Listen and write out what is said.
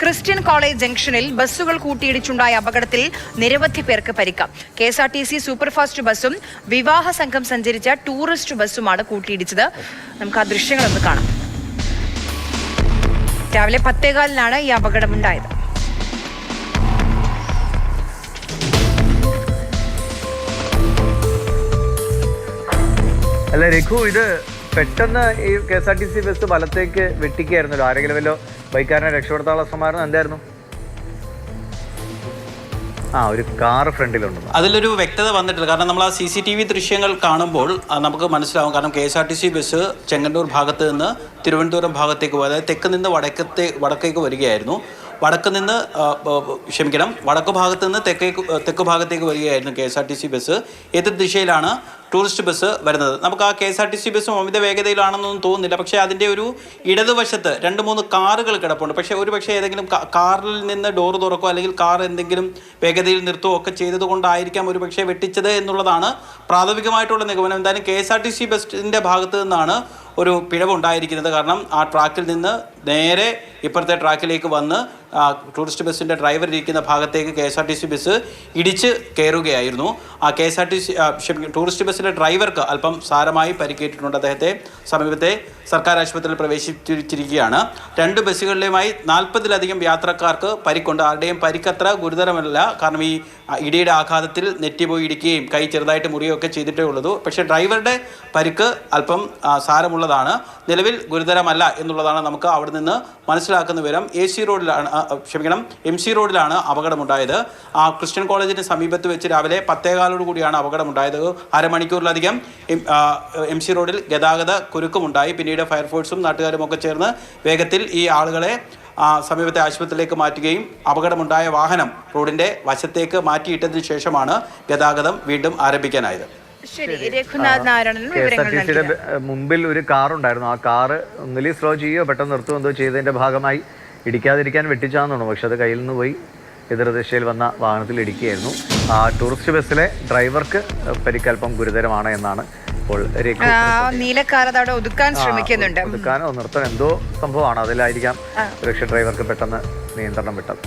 Christian college ജംഗ്ഷനിൽ ബസ്സുകൾ കൂട്ടിയിടിച്ചുണ്ടായ അപകടത്തിൽ നിരവധി പേർക്ക് പരിക്ക്. K S R T C superfast ബസ്സും വിവാഹ സംഘം സഞ്ചരിച്ച ടൂറിസ്റ്റ് ബസ്സുമാണ് കൂട്ടിയിടിച്ചത്. നമുക്ക് ആ ദൃശ്യങ്ങളൊന്ന് കാണാം. രാവിലെ പത്തേകാലിനാണ് ഈ അപകടമുണ്ടായത്. അല്ല രഘു ഇത് പെട്ടെന്ന് ഈ K S R T C bus വലത്തേക്ക് വെട്ടിക്കായിരുന്നല്ലോ ആരെങ്കിലും വല്ലോ ബൈക്കാരനെ രക്ഷപ്പെടുത്താനുള്ള ശ്രമമായിരുന്നു. എന്തായിരുന്നു? ആ ഒരു കാർ ഫ്രണ്ടിലുണ്ട്. അതിലൊരു വ്യക്തത വന്നിട്ടില്ല. കാരണം നമ്മൾ ആ സി സി ടി വി ദൃശ്യങ്ങൾ കാണുമ്പോൾ നമുക്ക് മനസ്സിലാവും. കാരണം K S R T C bus Chengannur ഭാഗത്ത് നിന്ന് തിരുവനന്തപുരം ഭാഗത്തേക്ക് പോയി. അതായത് തെക്ക് നിന്ന് വടക്കത്തെ വടക്കേക്ക് വരികയായിരുന്നു. വടക്ക് നിന്ന് ക്ഷമിക്കണം വടക്ക് ഭാഗത്ത് നിന്ന് തെക്കേക്ക് തെക്ക് ഭാഗത്തേക്ക് വരികയായിരുന്നു K S R T C bus. എതിർ ദിശയിലാണ് ടൂറിസ്റ്റ് ബസ് വരുന്നത്. നമുക്ക് ആ K S R T C bus അമിത വേഗതയിലാണെന്നൊന്നും തോന്നുന്നില്ല. പക്ഷേ അതിന്റെ ഒരു ഇടതുവശത്ത് രണ്ട് മൂന്ന് കാറുകൾ കിടപ്പുണ്ട്. പക്ഷേ ഒരു പക്ഷേ ഏതെങ്കിലും കാറിൽ നിന്ന് ഡോറ് തുറക്കോ അല്ലെങ്കിൽ കാർ എന്തെങ്കിലും വേഗതയിൽ നിർത്തുകയോ ഒക്കെ ചെയ്തതുകൊണ്ടായിരിക്കാം ഒരു പക്ഷേ വെട്ടിച്ചത് എന്നുള്ളതാണ് പ്രാഥമികമായിട്ടുള്ള നിഗമനം. എന്തായാലും K S R T C ബസ്സിന്റെ ഭാഗത്ത് നിന്നാണ് ഒരു പിഴവുണ്ടായിരിക്കുന്നത് കാരണം ആ ട്രാക്കിൽ നിന്ന് നേരെ ഇപ്പുറത്തെ ട്രാക്കിലേക്ക് വന്ന് ടൂറിസ്റ്റ് ബസ്സിന്റെ ഡ്രൈവർ ഇരിക്കുന്ന ഭാഗത്തേക്ക് K S R T C bus ഇടിച്ച് കയറുകയായിരുന്നു. ആ K S R T C tourist ബസ്സിന്റെ ഡ്രൈവർക്ക് അല്പം സാരമായി പരിക്കേറ്റിട്ടുണ്ട് അദ്ദേഹത്തെ. സമീപത്തെ സർക്കാർ ആശുപത്രിയിൽ പ്രവേശിച്ചിരിക്കുകയാണ്. രണ്ട് ബസ്സുകളിലുമായി നാൽപ്പതിലധികം യാത്രക്കാർക്ക് പരിക്കുണ്ട്. ആരുടെയും പരിക്കത്ര ഗുരുതരമല്ല. കാരണം ഈ ഇടിയുടെ ആഘാതത്തിൽ നെറ്റി പോയി ഇടിക്കുകയും കൈ ചെറുതായിട്ട് മുറിയുകയൊക്കെ ചെയ്തിട്ടേ ഉള്ളൂ. പക്ഷേ ഡ്രൈവറുടെ പരിക്ക് അല്പം ആ, സാരമുള്ളതാണ് നിലവിൽ ഗുരുതരമല്ല എന്നുള്ളതാണ് നമുക്ക് അവിടെ നിന്ന് മനസ്സിലാക്കുന്ന വിവരം. എ സി റോഡിലാണ് ക്ഷമിക്കണം എം സി റോഡിലാണ് അപകടമുണ്ടായത്. ആ ക്രിസ്ത്യൻ കോളേജിന് സമീപത്ത് വെച്ച് രാവിലെ പത്തേകാലോട് കൂടിയാണ് അപകടമുണ്ടായത്. അരമണിക്കൂറിലധികം എം- സി റോഡിൽ ഗതാഗത കുരുക്കുമുണ്ടായി. പിന്നീട് ഫയർഫോഴ്സും നാട്ടുകാരും ഒക്കെ ചേർന്ന് വേഗത്തിൽ ഈ ആളുകളെ സമീപത്തെ ആശുപത്രിയിലേക്ക് മാറ്റുകയും അപകടമുണ്ടായ വാഹനം റോഡിന്റെ വശത്തേക്ക് മാറ്റിയിട്ടതിന് ശേഷമാണ് ഗതാഗതം വീണ്ടും ആരംഭിക്കാനായത്. ശരി Raghunath Narayanan K S R വിവരങ്ങൾ സിയുടെ മുമ്പിൽ ഒരു കാർ ഉണ്ടായിരുന്നു ആ കാറ് ഒന്നിലി സ്ലോ ചെയ്യുകയോ പെട്ടെന്ന് നിർത്തുകയോ എന്തോ ചെയ്തതിന്റെ ഭാഗമായി ഇടിക്കാതിരിക്കാൻ വെട്ടിച്ചാന്ന് തോന്നുന്നു പക്ഷെ അത് കയ്യിൽ നിന്ന് പോയി എതിർദിശയിൽ വന്ന വാഹനത്തിൽ ഇടിക്കുകയായിരുന്നു. ആ ടൂറിസ്റ്റ് ബസ്സിലെ ഡ്രൈവർക്ക് പരിക്കൽപ്പം ഗുരുതരമാണ് എന്നാണ് ഇപ്പോൾ രഘു ആ, നീലക്കാരത് അവിടെ ഒതുക്കാൻ ശ്രമിക്കുന്നുണ്ട്. ഒതുക്കാനോ നിർത്താനോ എന്തോ സംഭവമാണ്. അതിലായിരിക്കാം സുരക്ഷ ഡ്രൈവർക്ക് പെട്ടെന്ന് നിയന്ത്രണം വിട്ടത്.